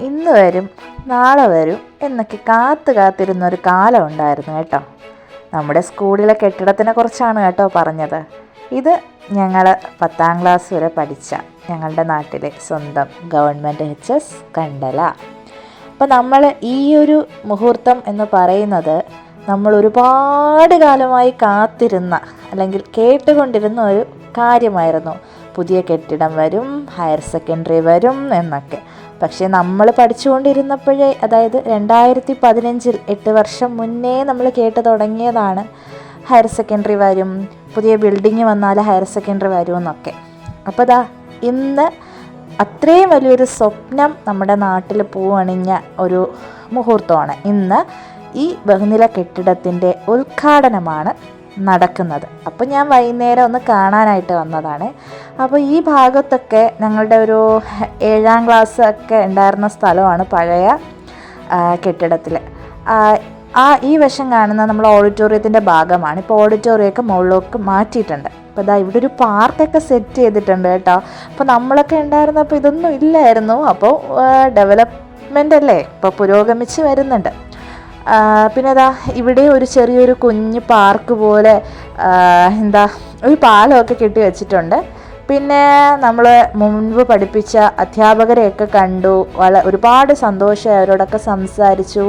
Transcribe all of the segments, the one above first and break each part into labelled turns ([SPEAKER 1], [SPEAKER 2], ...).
[SPEAKER 1] ഇന്ന് വരും നാളെ വരും എന്നൊക്കെ കാത്തു കാത്തിരുന്ന ഒരു കാലം ഉണ്ടായിരുന്നു കേട്ടോ. നമ്മുടെ സ്കൂളിലെ കെട്ടിടത്തിനെ കുറിച്ചാണ് കേട്ടോ പറഞ്ഞത്. ഇത് ഞങ്ങൾ പത്താം ക്ലാസ് വരെ പഠിച്ച ഞങ്ങളുടെ നാട്ടിലെ സ്വന്തം ഗവൺമെന്റ് എച്ച് എസ് കണ്ടല. അപ്പോൾ നമ്മൾ ഈ ഒരു മുഹൂർത്തം എന്ന് പറയുന്നത് നമ്മൾ ഒരുപാട് കാലമായി കാത്തിരുന്ന അല്ലെങ്കിൽ കേട്ടുകൊണ്ടിരുന്ന ഒരു കാര്യമായിരുന്നു. പുതിയ കെട്ടിടം വരും ഹയർ സെക്കൻഡറി വരും എന്നൊക്കെ. പക്ഷേ നമ്മൾ പഠിച്ചുകൊണ്ടിരുന്നപ്പോഴേ അതായത് രണ്ടായിരത്തി പതിനഞ്ചിൽ എട്ട് വർഷം മുന്നേ നമ്മൾ കേട്ട് തുടങ്ങിയതാണ് ഹയർ സെക്കൻഡറി വരും പുതിയ ബിൽഡിങ് വന്നാൽ ഹയർ സെക്കൻഡറി വരും എന്നൊക്കെ. അപ്പോൾ ദാ ഇന്ന് അത്രയും വലിയൊരു സ്വപ്നം നമ്മുടെ നാട്ടിൽ പൂവണിഞ്ഞ ഒരു മുഹൂർത്തമാണ്. ഇന്ന് ഈ ബഹുനില കെട്ടിടത്തിന്റെ ഉദ്ഘാടനമാണ് നടക്കുന്നത്. അപ്പോൾ ഞാൻ വൈകുന്നേരം ഒന്ന് കാണാനായിട്ട് വന്നതാണ്. അപ്പോൾ ഈ ഭാഗത്തൊക്കെ ഞങ്ങളുടെ ഒരു ഏഴാം ക്ലാസ് ഒക്കെ ഉണ്ടായിരുന്ന സ്ഥലമാണ് പഴയ കെട്ടിടത്തിൽ ആ ഈ വശം കാണുന്ന നമ്മൾ ഓഡിറ്റോറിയത്തിന്റെ ഭാഗമാണ്. ഇപ്പോൾ ഓഡിറ്റോറിയമൊക്കെ മുകളിലേക്ക് മാറ്റിയിട്ടുണ്ട്. അപ്പോൾ ഇതാ ഇവിടെ ഒരു പാർക്കൊക്കെ സെറ്റ് ചെയ്തിട്ടുണ്ട് കേട്ടോ. അപ്പോൾ നമ്മളൊക്കെ ഉണ്ടായിരുന്നപ്പോൾ ഇതൊന്നും ഇല്ലായിരുന്നു. അപ്പോൾ ഡെവലപ്മെന്റ് അല്ലേ? ഇപ്പോൾ പുരോഗമിച്ച് വരുന്നുണ്ട്. പിന്നെ അതാ ഇവിടെ ഒരു ചെറിയൊരു കുഞ്ഞ് പാർക്ക് പോലെ എന്താ ഒരു പാലമൊക്കെ കെട്ടി വെച്ചിട്ടുണ്ട്. പിന്നെ നമ്മൾ മുൻപ് പഠിപ്പിച്ച അധ്യാപകരെയൊക്കെ കണ്ടു വള ഒരുപാട് സന്തോഷമായി അവരോടൊക്കെ സംസാരിച്ചു.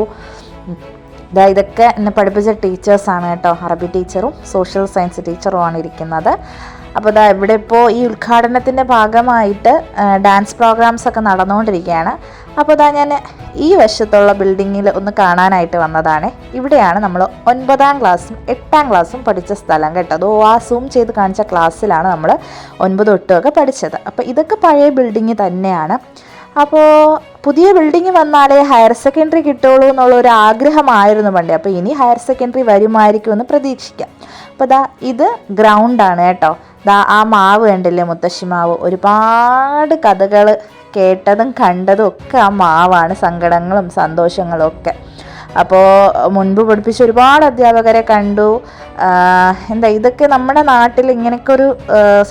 [SPEAKER 1] ഇതാ ഇതൊക്കെ എന്നെ പഠിപ്പിച്ച ടീച്ചേഴ്സാണ് കേട്ടോ അറബി ടീച്ചറും സോഷ്യൽ സയൻസ് ടീച്ചറുമാണ് ഇരിക്കുന്നത്. അപ്പോൾ ഇതാ ഇവിടെ ഇപ്പോൾ ഈ ഉദ്ഘാടനത്തിന്റെ ഭാഗമായിട്ട് ഡാൻസ് പ്രോഗ്രാംസ് ഒക്കെ നടന്നുകൊണ്ടിരിക്കുകയാണ്. അപ്പോൾ ഇതാ ഞാൻ ഈ വശത്തുള്ള ബിൽഡിങ്ങിൽ ഒന്ന് കാണാനായിട്ട് വന്നതാണ്. ഇവിടെയാണ് നമ്മൾ ഒൻപതാം ക്ലാസ്സും എട്ടാം ക്ലാസ്സും പഠിച്ച സ്ഥലം കേട്ടോ. ഓ ആ സൂം ചെയ്ത് കാണിച്ച ക്ലാസ്സിലാണ് നമ്മൾ ഒൻപത് ഒക്കെ പഠിച്ചത്. അപ്പോൾ ഇതൊക്കെ പഴയ ബിൽഡിങ് തന്നെയാണ്. അപ്പോൾ പുതിയ ബിൽഡിങ് വന്നാലേ ഹയർ സെക്കൻഡറി കിട്ടുള്ളൂ എന്നുള്ള ഒരു ആഗ്രഹമായിരുന്നു പണ്ടേ. അപ്പോൾ ഇനി ഹയർ സെക്കൻഡറി വരുമായിരിക്കുമെന്ന് പ്രതീക്ഷിക്കാം. അപ്പോൾ ദാ ഇത് ഗ്രൗണ്ടാണ് കേട്ടോ. ദാ ആ മാവ് കണ്ടില്ലേ മുത്തശ്ശി മാവ്? ഒരുപാട് കഥകൾ കേട്ടതും കണ്ടതും ഒക്കെ ആ മാവാണ് സങ്കടങ്ങളും സന്തോഷങ്ങളും ഒക്കെ. അപ്പോൾ മുൻപ് പഠിപ്പിച്ച ഒരുപാട് അധ്യാപകരെ കണ്ടു. എന്താ ഇതൊക്കെ നമ്മുടെ നാട്ടിൽ ഇങ്ങനെയൊക്കെ ഒരു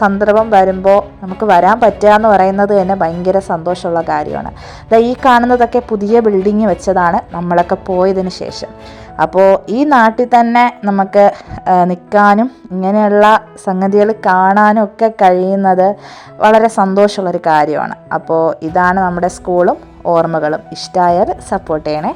[SPEAKER 1] സന്ദർഭം വരുമ്പോൾ നമുക്ക് വരാൻ പറ്റുക എന്ന് പറയുന്നത് തന്നെ ഭയങ്കര സന്തോഷമുള്ള കാര്യമാണ്. അതാ ഈ കാണുന്നതൊക്കെ പുതിയ ബിൽഡിങ് വെച്ചതാണ് നമ്മളൊക്കെ പോയതിന് ശേഷം. അപ്പോൾ ഈ നാട്ടിൽ തന്നെ നമുക്ക് നിൽക്കാനും ഇങ്ങനെയുള്ള സംഗതികൾ കാണാനും ഒക്കെ കഴിയുന്നത് വളരെ സന്തോഷമുള്ളൊരു കാര്യമാണ്. അപ്പോൾ ഇതാണ് നമ്മുടെ സ്കൂളും ഓർമ്മകളും. ഇഷ്ടമായാൽ സപ്പോർട്ട് ചെയ്യണേ.